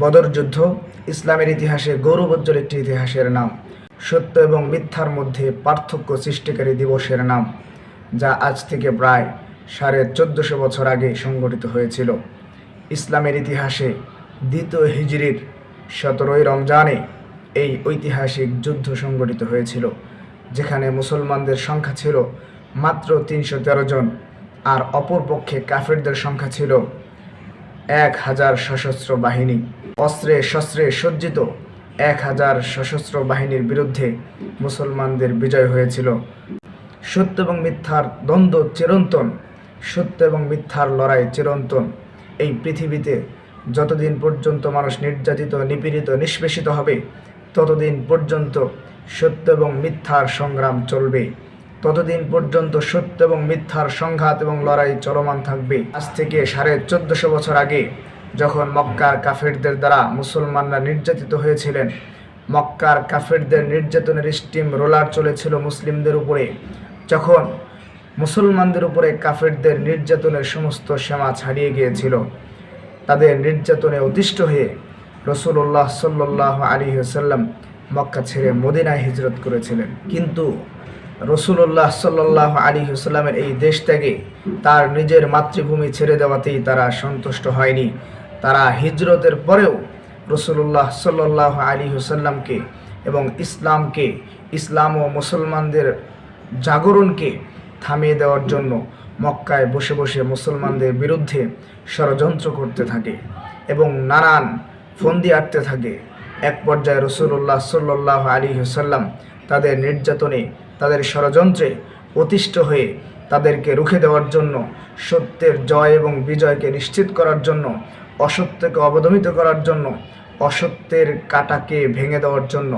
বদর যুদ্ধ ইসলামের ইতিহাসে গৌরবোজ্জ্বল একটি ইতিহাসের নাম। সত্য এবং মিথ্যার মধ্যে পার্থক্য সৃষ্টিকারী দিবসের নাম, যা আজ থেকে প্রায় সাড়ে চোদ্দশো বছর আগে সংগঠিত হয়েছিল। ইসলামের ইতিহাসে দ্বিতীয় হিজরির সতেরোই রমজানে এই ঐতিহাসিক যুদ্ধ সংগঠিত হয়েছিল, যেখানে মুসলমানদের সংখ্যা ছিল মাত্র তিনশো তেরো জন, আর অপরপক্ষে কাফেরদের সংখ্যা ছিল এক হাজার সশস্ত্র বাহিনী। অস্ত্রে শস্ত্রে সজ্জিত এক হাজার সশস্ত্র বাহিনীর বিরুদ্ধে মুসলমানদের বিজয় হয়েছিল। সত্য এবং মিথ্যার দ্বন্দ্ব চিরন্তন, সত্য এবং মিথ্যার লড়াই চিরন্তন। এই পৃথিবীতে যতদিন পর্যন্ত মানুষ নির্যাতিত, নিপীড়িত, নিষ্পেষিত হবে, ততদিন পর্যন্ত সত্য এবং মিথ্যার সংগ্রাম চলবে। ততদিন পর্যন্ত সত্য এবং মিথ্যার সংঘাত এবং লড়াই চলমান থাকবে। আজ থেকে সাড়ে চোদ্দশো বছর আগে যখন মক্কার কাফেরদের দ্বারা মুসলমানরা নির্যাতিত হয়েছিলেন, মক্কার কাফেরদের নির্যাতনের স্টিম রোলার চলেছিল মুসলিমদের উপরে। যখন মুসলমানদের উপরে কাফেরদের নির্যাতনের সমস্ত সীমা ছাড়িয়ে গিয়েছিল, তাদের নির্যাতনে অতিষ্ঠ হয়ে রসুল্লাহ সাল্লাহ আলী সাল্লাম মক্কা ছেড়ে মদিনায় হিজরত করেছিলেন। কিন্তু রসুল্লাহ সাল্লাহ আলী সাল্লামের এই দেশ ত্যাগে তার নিজের মাতৃভূমি ছেড়ে দেওয়াতেই তারা সন্তুষ্ট হয়নি। তারা হিজরতের পরেও রসুল্লাহ সাল্লাহ আলী হুসাল্লামকে এবং ইসলামকে, ইসলাম ও মুসলমানদের জাগরণকে থামিয়ে দেওয়ার জন্য মক্কায় বসে বসে মুসলমানদের বিরুদ্ধে ষড়যন্ত্র করতে থাকে এবং নানান ফন্দি আটতে থাকে। এক পর্যায়ে রসুল্লাহ সাল্লাহ আলী হুসাল্লাম তাদের নির্যাতনে তাদের ষড়যন্ত্রে অতিষ্ঠ হয়ে তাদেরকে রুখে দেওয়ার জন্য, সত্যের জয় এবং বিজয়কে নিশ্চিত করার জন্য, অসত্যকে অবদমিত করার জন্য, অসত্যের কাটাকে ভেঙে দেওয়ার জন্য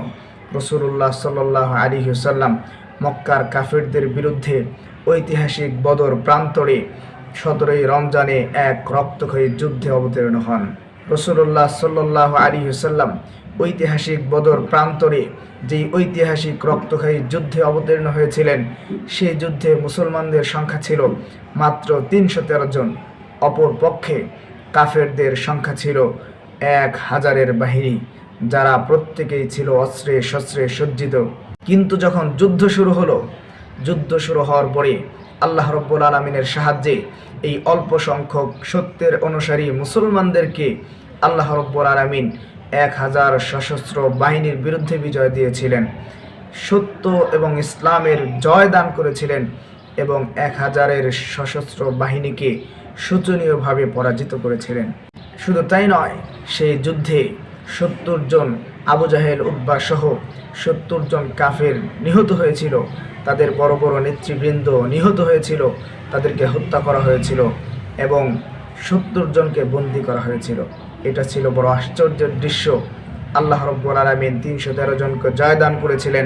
রসুল্লাহ সাল্লাহ আলী সাল্লাম মক্কার কাফিরদের বিরুদ্ধে ঐতিহাসিক বদর প্রান্তরে সতেরোই রমজানে এক রক্তক্ষয়ী যুদ্ধে অবতীর্ণ হন। রসুল্লাহ সাল্লাহ আলী সাল্লাম ঐতিহাসিক বদর প্রান্তরে যেই ঐতিহাসিক রক্তক্ষয়ী যুদ্ধে অবতীর্ণ হয়েছিলেন, সেই যুদ্ধে মুসলমানদের সংখ্যা ছিল মাত্র তিনশো তেরো জন। অপর পক্ষে কাফেরদের সংখ্যা ছিল এক হাজারের বাহিনী, যারা প্রত্যেকেই ছিল অস্ত্রে শস্ত্রে সজ্জিত। কিন্তু যখন যুদ্ধ শুরু হলো, যুদ্ধ শুরু হওয়ার পরে আল্লাহ রব্বুল আলমিনের সাহায্যে এই অল্প সংখ্যক সত্যের অনুসারী মুসলমানদেরকে আল্লাহ রব্বুল আলমিন এক হাজার সশস্ত্র বাহিনীর বিরুদ্ধে বিজয় দিয়েছিলেন। সত্য এবং ইসলামের জয় দান করেছিলেন এবং এক হাজারের সশস্ত্র বাহিনীকে শোচনীয়ভাবে পরাজিত করেছিলেন। শুধু তাই নয়, সেই যুদ্ধে সত্তর জন আবু জাহেল উদ্বা সহ সত্তর জন কাফের নিহত হয়েছিল। তাদের বড় বড় নেতৃবৃন্দ নিহত হয়েছিল, তাদেরকে হত্যা করা হয়েছিল এবং সত্তর জনকে বন্দি করা হয়েছিল। এটা ছিল বড় আশ্চর্যের দৃশ্য। আল্লাহ রব্বুল আলমিন তিনশো তেরো জনকে জয় দান করেছিলেন,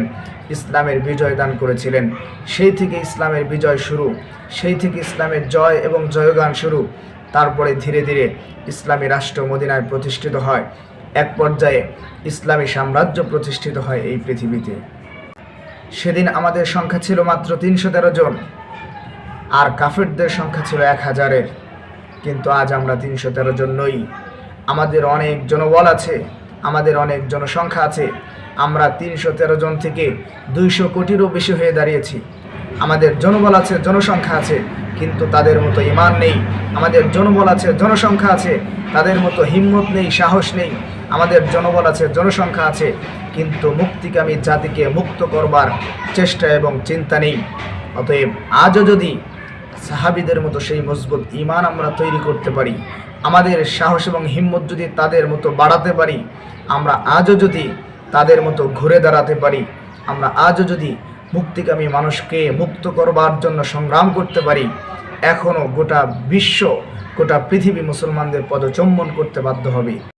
ইসলামের বিজয় দান করেছিলেন। সেই থেকে ইসলামের বিজয় শুরু, সেই থেকে ইসলামের জয় এবং জয়গান শুরু। তারপরে ধীরে ধীরে ইসলামী রাষ্ট্র মদিনায় প্রতিষ্ঠিত হয়। এক পর্যায়ে ইসলামী সাম্রাজ্য প্রতিষ্ঠিত হয় এই পৃথিবীতে। সেদিন আমাদের সংখ্যা ছিল মাত্র তিনশো তেরো জন, আর কাফেরদের সংখ্যা ছিল এক হাজারের। কিন্তু আজ আমরা তিনশো তেরো জন নই। আমাদের অনেক জনবল আছে, আমাদের অনেক জনসংখ্যা আছে। আমরা তিনশো তেরো জন থেকে দুইশো কোটিরও বেশি হয়ে দাঁড়িয়েছি। আমাদের জনবল আছে, জনসংখ্যা আছে, কিন্তু তাদের মতো ইমান নেই। আমাদের জনবল আছে, জনসংখ্যা আছে, তাদের মতো হিম্মত নেই, সাহস নেই। আমাদের জনবল আছে, জনসংখ্যা আছে, কিন্তু মুক্তিকামী জাতিকে মুক্ত করবার চেষ্টা এবং চিন্তা নেই। অতএব আজও যদি সাহাবিদের মতো সেই মজবুত ইমান আমরা তৈরি করতে পারি আমাদের সাহস এবং হিম্মত যদি তাদের মতো বাড়াতে পারি, আমরা আজও যদি তাদের মতো ঘুরে দাঁড়াতে পারি, আমরা আজও যদি মুক্তিকামী মানুষকে মুক্ত করবার জন্য সংগ্রাম করতে পারি এখনও গোটা বিশ্ব, গোটা পৃথিবী মুসলমানদের পদচম্বন করতে বাধ্য হবে।